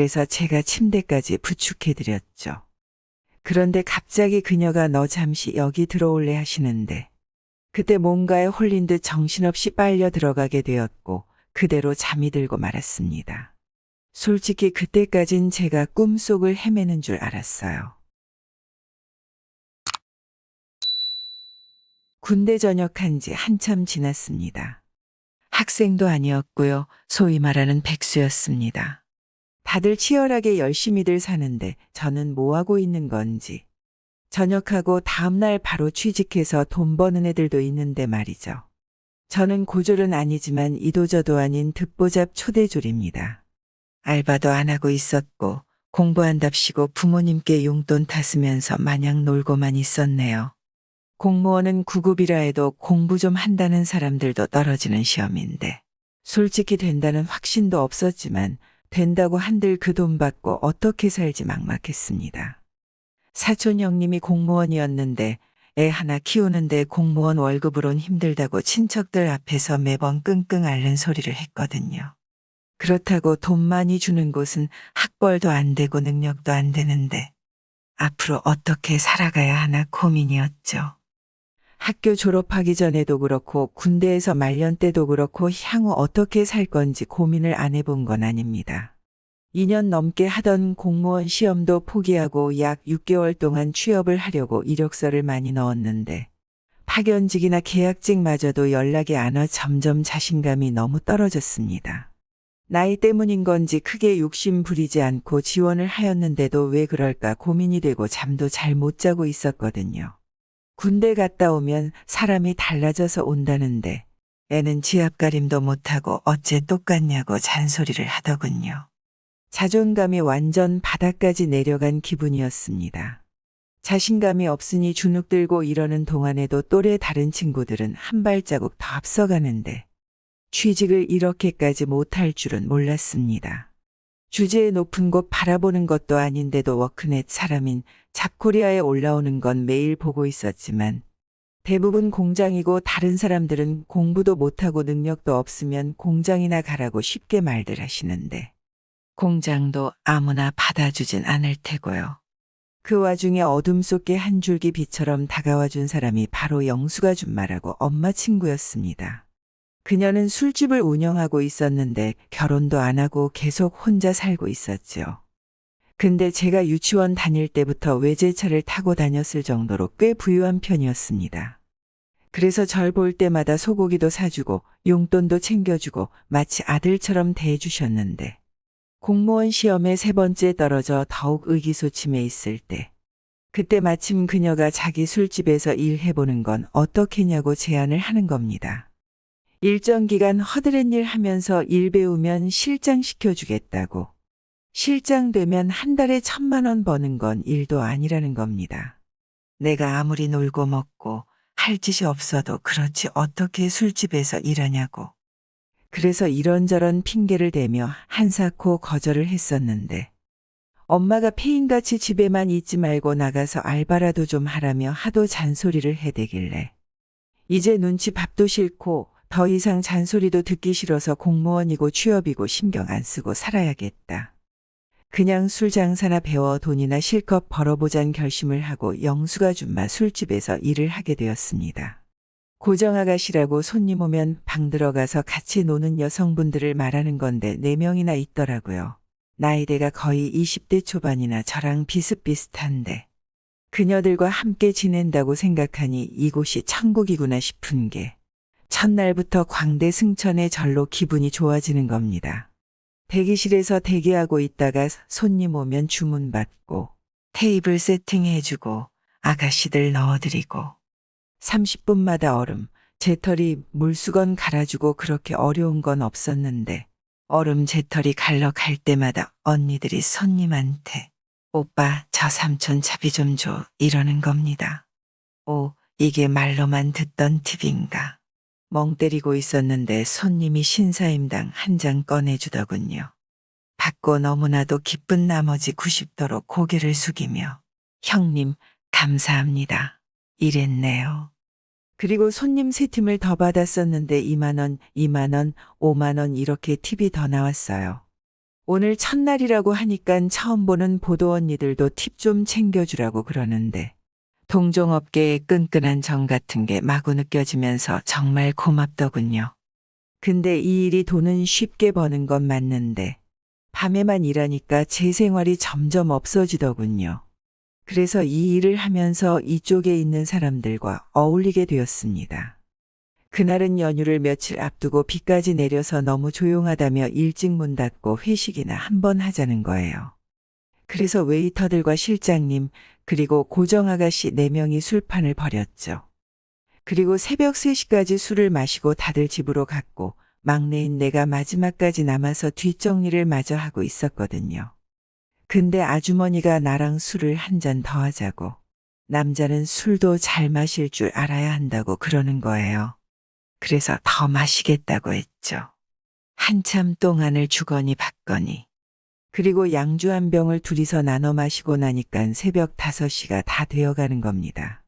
그래서 제가 침대까지 부축해드렸죠. 그런데 갑자기 그녀가 너 잠시 여기 들어올래 하시는데 그때 뭔가에 홀린 듯 정신없이 빨려 들어가게 되었고 그대로 잠이 들고 말았습니다. 솔직히 그때까진 제가 꿈속을 헤매는 줄 알았어요. 군대 전역한 지 한참 지났습니다. 학생도 아니었고요. 소위 말하는 백수였습니다. 다들 치열하게 열심히들 사는데 저는 뭐 하고 있는 건지. 전역하고 다음날 바로 취직해서 돈 버는 애들도 있는데 말이죠. 저는 고졸은 아니지만 이도저도 아닌 듣보잡 초대졸입니다. 알바도 안 하고 있었고 공부한답시고 부모님께 용돈 타쓰면서 마냥 놀고만 있었네요. 공무원은 9급이라 해도 공부 좀 한다는 사람들도 떨어지는 시험인데 솔직히 된다는 확신도 없었지만 된다고 한들 그 돈 받고 어떻게 살지 막막했습니다. 사촌 형님이 공무원이었는데 애 하나 키우는데 공무원 월급으론 힘들다고 친척들 앞에서 매번 끙끙 앓는 소리를 했거든요. 그렇다고 돈 많이 주는 곳은 학벌도 안 되고 능력도 안 되는데 앞으로 어떻게 살아가야 하나 고민이었죠. 학교 졸업하기 전에도 그렇고 군대에서 말년 때도 그렇고 향후 어떻게 살 건지 고민을 안 해본 건 아닙니다. 2년 넘게 하던 공무원 시험도 포기하고 약 6개월 동안 취업을 하려고 이력서를 많이 넣었는데 파견직이나 계약직마저도 연락이 안 와 점점 자신감이 너무 떨어졌습니다. 나이 때문인 건지 크게 욕심 부리지 않고 지원을 하였는데도 왜 그럴까 고민이 되고 잠도 잘 못 자고 있었거든요. 군대 갔다 오면 사람이 달라져서 온다는데 애는 지압가림도 못하고 어째 똑같냐고 잔소리를 하더군요. 자존감이 완전 바닥까지 내려간 기분이었습니다. 자신감이 없으니 주눅 들고 이러는 동안에도 또래 다른 친구들은 한 발자국 더 앞서가는데 취직을 이렇게까지 못할 줄은 몰랐습니다. 주제에 높은 곳 바라보는 것도 아닌데도 워크넷 사람인 잡코리아에 올라오는 건 매일 보고 있었지만 대부분 공장이고 다른 사람들은 공부도 못하고 능력도 없으면 공장이나 가라고 쉽게 말들 하시는데 공장도 아무나 받아주진 않을 테고요. 그 와중에 어둠 속에 한 줄기 빛처럼 다가와 준 사람이 바로 영수가 준 말하고 엄마 친구였습니다. 그녀는 술집을 운영하고 있었는데 결혼도 안 하고 계속 혼자 살고 있었죠. 근데 제가 유치원 다닐 때부터 외제차를 타고 다녔을 정도로 꽤 부유한 편이었습니다. 그래서 절 볼 때마다 소고기도 사주고 용돈도 챙겨주고 마치 아들처럼 대해주셨는데 공무원 시험에 세 번째 떨어져 더욱 의기소침해 있을 때 그때 마침 그녀가 자기 술집에서 일해보는 건 어떻겠냐고 제안을 하는 겁니다. 일정 기간 허드렛 일 하면서 일 배우면 실장 시켜주겠다고. 실장 되면 한 달에 천만 원 버는 건 일도 아니라는 겁니다. 내가 아무리 놀고 먹고 할 짓이 없어도 그렇지 어떻게 술집에서 일하냐고. 그래서 이런저런 핑계를 대며 한사코 거절을 했었는데 엄마가 폐인같이 집에만 있지 말고 나가서 알바라도 좀 하라며 하도 잔소리를 해대길래 이제 눈치 밥도 싫고 더 이상 잔소리도 듣기 싫어서 공무원이고 취업이고 신경 안 쓰고 살아야겠다. 그냥 술 장사나 배워 돈이나 실컷 벌어보잔 결심을 하고 영수가 준마 술집에서 일을 하게 되었습니다. 고정아가씨라고 손님 오면 방 들어가서 같이 노는 여성분들을 말하는 건데 4명이나 있더라고요. 나이대가 거의 20대 초반이나 저랑 비슷비슷한데 그녀들과 함께 지낸다고 생각하니 이곳이 천국이구나 싶은 게 첫날부터 광대 승천의 절로 기분이 좋아지는 겁니다. 대기실에서 대기하고 있다가 손님 오면 주문 받고 테이블 세팅해주고 아가씨들 넣어드리고 30분마다 얼음, 재털이 물수건 갈아주고 그렇게 어려운 건 없었는데 얼음 재털이 갈러 갈 때마다 언니들이 손님한테 오빠 저 삼촌 차비 좀 줘 이러는 겁니다. 오 이게 말로만 듣던 팁인가. 멍 때리고 있었는데 손님이 신사임당 한 장 꺼내주더군요. 받고 너무나도 기쁜 나머지 90도로 고개를 숙이며 형님 감사합니다. 이랬네요. 그리고 손님 세 팀을 더 받았었는데 2만원, 2만원, 5만원 이렇게 팁이 더 나왔어요. 오늘 첫날이라고 하니깐 처음 보는 보도 언니들도 팁 좀 챙겨주라고 그러는데 동종업계의 끈끈한 정 같은 게 마구 느껴지면서 정말 고맙더군요. 근데 이 일이 돈은 쉽게 버는 건 맞는데 밤에만 일하니까 제 생활이 점점 없어지더군요. 그래서 이 일을 하면서 이쪽에 있는 사람들과 어울리게 되었습니다. 그날은 연휴를 며칠 앞두고 비까지 내려서 너무 조용하다며 일찍 문 닫고 회식이나 한 번 하자는 거예요. 그래서 웨이터들과 실장님, 그리고 고정 아가씨 4명이 술판을 벌였죠. 그리고 새벽 3시까지 술을 마시고 다들 집으로 갔고 막내인 내가 마지막까지 남아서 뒷정리를 마저 하고 있었거든요. 근데 아주머니가 나랑 술을 한 잔 더 하자고 남자는 술도 잘 마실 줄 알아야 한다고 그러는 거예요. 그래서 더 마시겠다고 했죠. 한참 동안을 주거니 받거니. 그리고 양주 한 병을 둘이서 나눠 마시고 나니깐 새벽 5시가 다 되어가는 겁니다.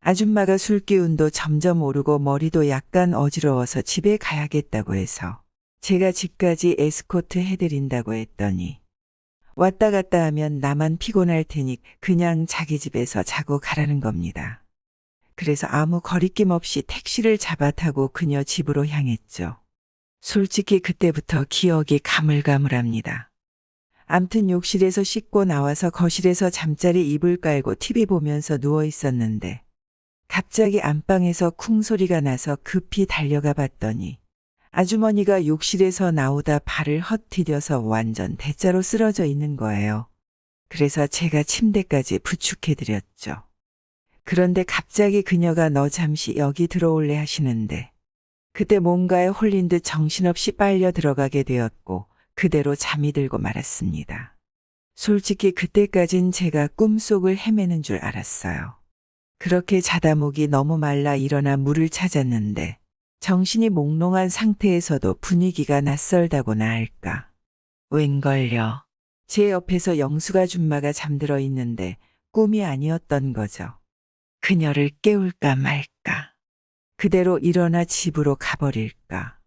아줌마가 술 기운도 점점 오르고 머리도 약간 어지러워서 집에 가야겠다고 해서 제가 집까지 에스코트 해드린다고 했더니 왔다 갔다 하면 나만 피곤할 테니 그냥 자기 집에서 자고 가라는 겁니다. 그래서 아무 거리낌 없이 택시를 잡아 타고 그녀 집으로 향했죠. 솔직히 그때부터 기억이 가물가물합니다. 암튼 욕실에서 씻고 나와서 거실에서 잠자리 이불 깔고 TV 보면서 누워 있었는데 갑자기 안방에서 쿵 소리가 나서 급히 달려가 봤더니 아주머니가 욕실에서 나오다 발을 헛디뎌서 완전 대자로 쓰러져 있는 거예요. 그래서 제가 침대까지 부축해드렸죠. 그런데 갑자기 그녀가 너 잠시 여기 들어올래 하시는데 그때 뭔가에 홀린 듯 정신없이 빨려 들어가게 되었고 그대로 잠이 들고 말았습니다. 솔직히 그때까진 제가 꿈속을 헤매는 줄 알았어요. 그렇게 자다 목이 너무 말라 일어나 물을 찾았는데 정신이 몽롱한 상태에서도 분위기가 낯설다고나 할까. 웬걸요. 제 옆에서 영수가 줌마가 잠들어 있는데 꿈이 아니었던 거죠. 그녀를 깨울까 말까. 그대로 일어나 집으로 가버릴까.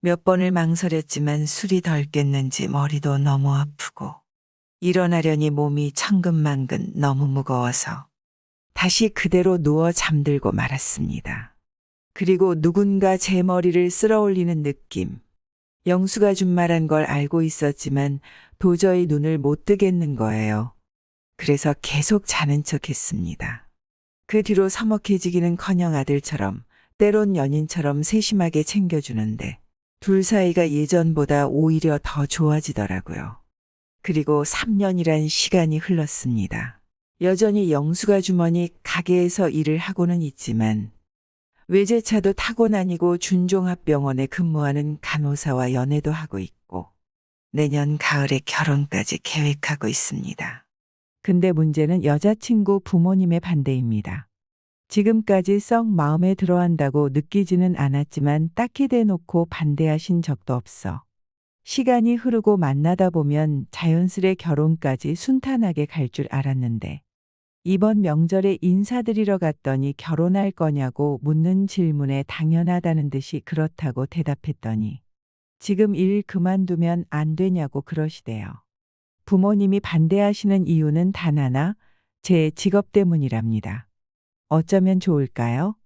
몇 번을 망설였지만 술이 덜 깼는지 머리도 너무 아프고 일어나려니 몸이 천근만근 너무 무거워서 다시 그대로 누워 잠들고 말았습니다. 그리고 누군가 제 머리를 쓸어 올리는 느낌. 영수가 준 말한 걸 알고 있었지만 도저히 눈을 못 뜨겠는 거예요. 그래서 계속 자는 척 했습니다. 그 뒤로 서먹해지기는 커녕 아들처럼 때론 연인처럼 세심하게 챙겨주는데 둘 사이가 예전보다 오히려 더 좋아지더라고요. 그리고 3년이란 시간이 흘렀습니다. 여전히 영수가 주머니 가게에서 일을 하고는 있지만 외제차도 타고 다니고 준종합병원에 근무하는 간호사와 연애도 하고 있고 내년 가을에 결혼까지 계획하고 있습니다. 근데 문제는 여자친구 부모님의 반대입니다. 지금까지 썩 마음에 들어 한다고 느끼지는 않았지만 딱히 대놓고 반대하신 적도 없어. 시간이 흐르고 만나다 보면 자연스레 결혼까지 순탄하게 갈 줄 알았는데 이번 명절에 인사드리러 갔더니 결혼할 거냐고 묻는 질문에 당연하다는 듯이 그렇다고 대답했더니 지금 일 그만두면 안 되냐고 그러시대요. 부모님이 반대하시는 이유는 단 하나, 제 직업 때문이랍니다. 어쩌면 좋을까요?